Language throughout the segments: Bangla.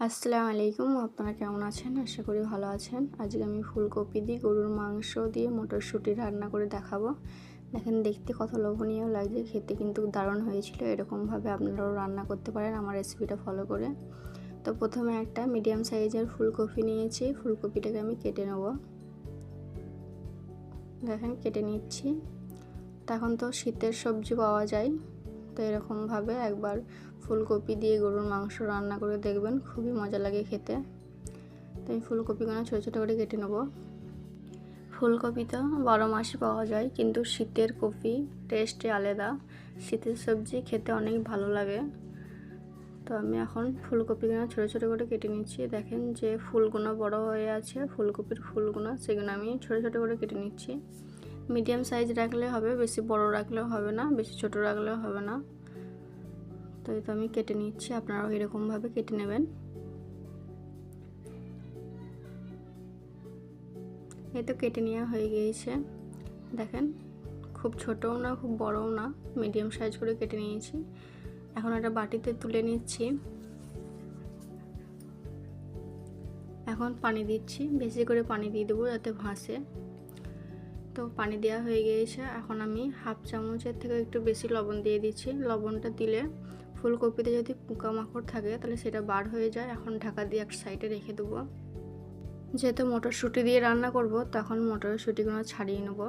আসসালামু আলাইকুম, আপনারা কেমন আছেন? আশা করি ভালো আছেন। আজকে আমি ফুলকপি দিয়ে গরুর মাংস দিয়ে মটরশুঁটি রান্না করে দেখাবো। দেখেন, দেখতে কত লোভনীয় লাগছে। খেতে কিন্তু দারুণ হয়েছিল। এরকমভাবে আপনারাও রান্না করতে পারেন আমার রেসিপিটা ফলো করে। তো প্রথমে একটা মিডিয়াম সাইজের ফুলকপি নিয়েছি। ফুলকপিটাকে আমি কেটে নেব। দেখেন, কেটে নিচ্ছি। তখন তো শীতের সবজি পাওয়া যায়। তো এরকমভাবে একবার ফুলকপি দিয়ে গরুর মাংস রান্না করে দেখবেন, খুবই মজা লাগে খেতে। তো আমি ফুলকপিগুলো ছোটো ছোটো করে কেটে নেব। ফুলকপি তো বারো মাসে পাওয়া যায়, কিন্তু শীতের কপি টেস্টে আলাদা। শীতের সবজি খেতে অনেক ভালো লাগে। তো আমি এখন ফুলকপিগুলো ছোটো ছোটো করে কেটে নিচ্ছি। দেখেন যে ফুলগুলো বড় হয়ে আছে, ফুলকপির ফুলগুলো, সেগুলো আমি ছোটো ছোটো করে কেটে নিচ্ছি। মিডিয়াম সাইজ রাখলে হবে, বেশি বড় রাখলেও হবে না, বেশি ছোট রাখলেও হবে না। তো এই তো আমি কেটে নিচ্ছি, আপনারাও এরকমভাবে কেটে নেবেন। এই তো কেটে নেওয়া হয়ে গিয়েছে। দেখেন, খুব ছোটও না, খুব বড়ও না, মিডিয়াম সাইজ করে কেটে নিয়েছি। এখন একটা বাটিতে তুলে নিচ্ছি। এখন পানি দিচ্ছি, বেশি করে পানি দিয়ে দেবো যাতে ভাসে। তো পানি দেওয়া হয়ে গিয়েছে। এখন আমি হাফ চামচের থেকে একটু বেশি লবণ দিয়ে দিচ্ছি। লবণটা দিলে ফুলকপিতে যদি পোকামাকড় থাকে, তাহলে সেটা বার হয়ে যায়। এখন ঢাকা দিয়ে এক সাইডে রেখে দেবো। যেহেতু মটরশুঁটি দিয়ে রান্না করব, তখন মটরশুঁটিগুলো ছাড়িয়ে নেব।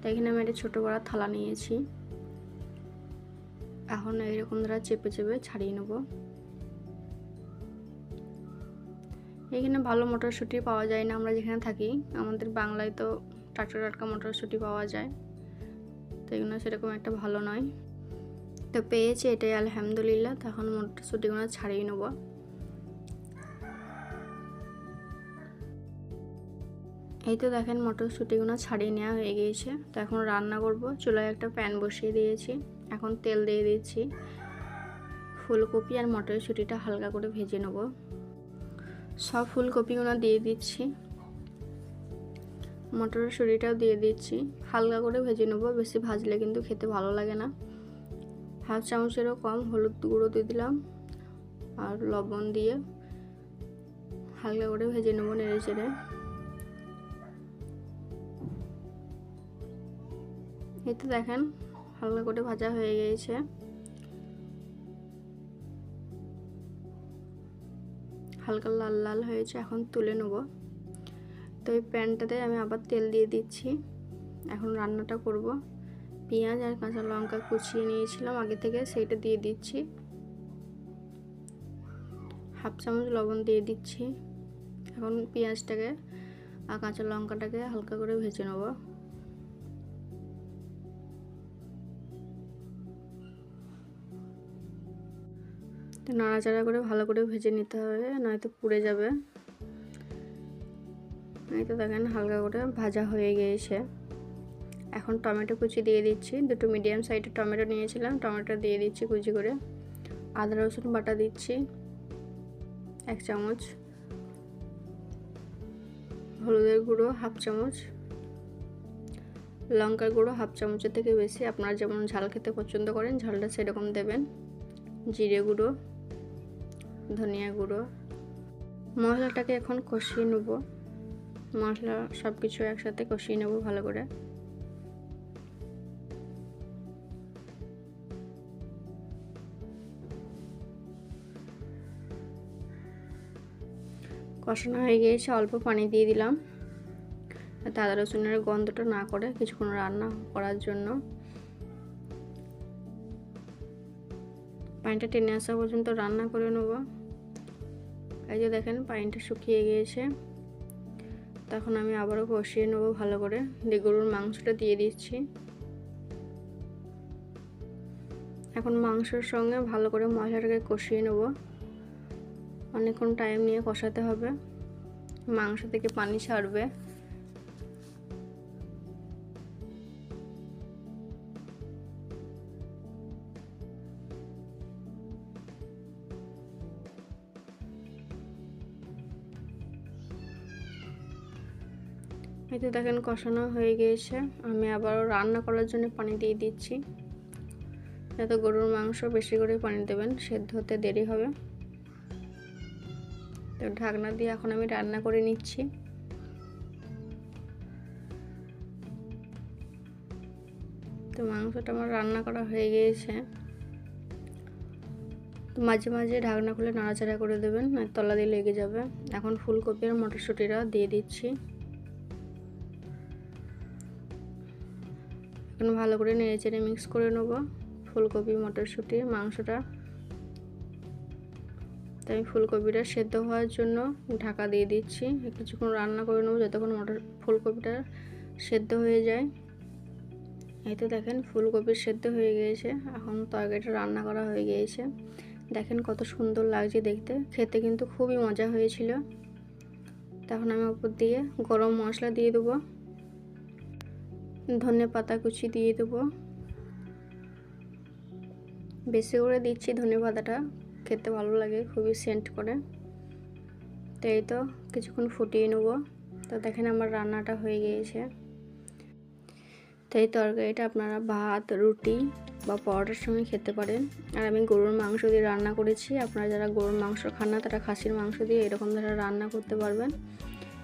তো এখানে আমি একটা ছোটো বড়া থালা নিয়েছি। এখন এইরকম দ্বারা চেপে চেপে ছাড়িয়ে নেব। এখানে ভালো মটরশুঁটি পাওয়া যায় না, আমরা যেখানে থাকি। আমাদের বাংলায় তো টাটকা টাটকা মটরশুঁটি পাওয়া যায়। তো এগুলো সেরকম একটা ভালো নয়। তো পেয়েছি এটাই, আলহামদুলিল্লাহ। তখন মটরশুঁটিগুলো ছাড়িয়ে নেব। এই তো দেখেন মটরশুঁটিগুলো ছাড়িয়ে নেওয়া হয়ে গিয়েছে। তো এখন রান্না করব। চুলায় একটা প্যান বসিয়ে দিয়েছি। এখন তেল দিয়ে দিচ্ছি। ফুলকপি আর মটরশুঁটিটা হালকা করে ভেজে নেব। সব ফুলকপিগুলো দিয়ে দিচ্ছি। মটরশুঁটিটাও দিয়ে দিচ্ছি। হালকা করে ভেজে নেব, বেশি ভাজলে কিন্তু খেতে ভালো লাগে না। হাফ চামচেরও কম হলুদ গুঁড়ো দিয়ে দিলাম আর লবণ দিয়ে হালকা করে ভেজে নেব নেড়ে চেড়ে এই তো দেখেন, হালকা করে ভাজা হয়ে গিয়েছে। হালকা লাল লাল হয়েছে, এখন তুলে নেব। তো এই প্যানটাতে আমি আবার তেল দিয়ে দিচ্ছি। এখন রান্নাটা করব। পেঁয়াজ আর কাঁচা লঙ্কা কুচিয়ে নিয়েছিলাম, আগে থেকে সেইটা দিয়ে দিচ্ছি। হাফ চামচ লবণ দিয়ে দিচ্ছি। এখন পেঁয়াজটাকে আর কাঁচা লঙ্কাটাকে হালকা করে ভেজে নেব। নাড়াচাড়া করে ভালো করে ভেজে নিতে হবে, নয়তো পুড়ে যাবে। এই তো দেখেন হালকা করে ভাজা হয়ে গিয়েছে। এখন টমেটো কুচি দিয়ে দিচ্ছি, দুটো মিডিয়াম সাইজের টমেটো নিয়েছিলাম, টমেটো দিয়ে দিচ্ছি কুচি করে। আদা, রসুন বাটা দিচ্ছি, এক চামচ। হলুদের গুঁড়ো হাফ চামচ। লঙ্কার গুঁড়ো হাফ চামচের থেকে বেশি, আপনারা যেমন ঝাল খেতে পছন্দ করেন, ঝালটা সেরকম দেবেন। জিরে গুঁড়ো। ধনিয়া গুঁড়ো। মশলাটাকে এখন কষিয়ে নেব। মশলা সব কিছু একসাথে কষিয়ে নেব ভালো করে। কষানো হয়ে গিয়েছে, অল্প পানি দিয়ে দিলাম। আদা রসুনের গন্ধটা না করে কিছুক্ষণ রান্না করার জন্য। পানিটা টেনে আসা পর্যন্ত রান্না করে নেব। এই যে দেখেন, পানিটা শুকিয়ে গিয়েছে। তখন আমি আবারও কষিয়ে নেব ভালো করে। দিয়ে গরুর মাংসটা দিয়ে দিচ্ছি। এখন মাংসের সঙ্গে ভালো করে মশলাটাকে কষিয়ে নেব। অনেকক্ষণ টাইম নিয়ে কষাতে হবে। মাংস থেকে পানি ছাড়বে। এই তো দেখেন কষানো হয়ে গিয়েছে, আমি আবারও রান্না করার জন্য পানি দিয়ে দিচ্ছি। যাতে গরুর মাংস বেশি করে পানি দেবেন সেদ্ধ হতে দেরি হবে। তো ঢাকনা দিয়ে এখন আমি রান্না করে নিচ্ছি। তো মাংসটা আমার রান্না করা হয়ে গিয়েছে। তো মাঝে মাঝে ঢাকনা খুলে নাড়াচাড়া করে দেবেন আর তলা দিয়ে লেগে যাবে। এখন ফুলকপি আর মটরশুঁটিটা দিয়ে দিচ্ছি। এখন ভালো করে নেড়ে চেড়ে মিক্স করে নেব ফুলকপি, মটরশুঁটি, মাংসটা। তাই আমি ফুলকপিটা সেদ্ধ হওয়ার জন্য ঢাকা দিয়ে দিচ্ছি। কিছুক্ষণ রান্না করে নেব যতক্ষণ মটর, ফুলকপিটা সেদ্ধ হয়ে যায়। এই তো দেখেন ফুলকপি সেদ্ধ হয়ে গিয়েছে। এখন তরকারিটা রান্না করা হয়ে গিয়েছে। দেখেন কত সুন্দর লাগছে দেখতে। খেতে কিন্তু খুবই মজা হয়েছিল। তখন আমি উপর দিয়ে গরম মশলা দিয়ে দেবো। ধনে পাতা কুচি দিয়ে দেবো। বেশি করে দিচ্ছি ধনে পাতাটা, খেতে ভালো লাগে, খুবই সেন্ট করে। তো এই তো কিছুক্ষণ ফুটিয়ে নেব। তো দেখেন আমার রান্নাটা হয়ে গিয়েছে। তো এই তরকারিটা আপনারা ভাত, রুটি বা পরোটার সঙ্গে খেতে পারেন। আর আমি গরুর মাংস দিয়ে রান্না করেছি। আপনারা যারা গরুর মাংস খান না, তারা খাসির মাংস দিয়ে এরকম তারা রান্না করতে পারবেন।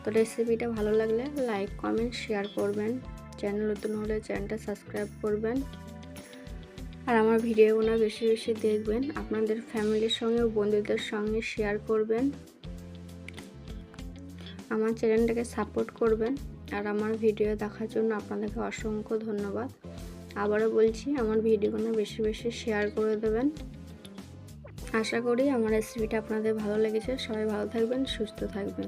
তো রেসিপিটা ভালো লাগলে লাইক কমেন্ট শেয়ার করবেন। চ্যানেল নতুন হলে চ্যানেলটা সাবস্ক্রাইব করবেন। আর আমার ভিডিওগুলো বেশি বেশি দেখবেন। আপনাদের ফ্যামিলির সঙ্গে ও বন্ধুদের সঙ্গে শেয়ার করবেন। আমার চ্যানেলটাকে সাপোর্ট করবেন। আর আমার ভিডিও দেখার জন্য আপনাদেরকে অসংখ্য ধন্যবাদ। আবারও বলছি, আমার ভিডিওগুলো বেশি বেশি শেয়ার করে দেবেন। আশা করি আমার রেসিপিটা আপনাদের ভালো লেগেছে। সবাই ভালো থাকবেন, সুস্থ থাকবেন।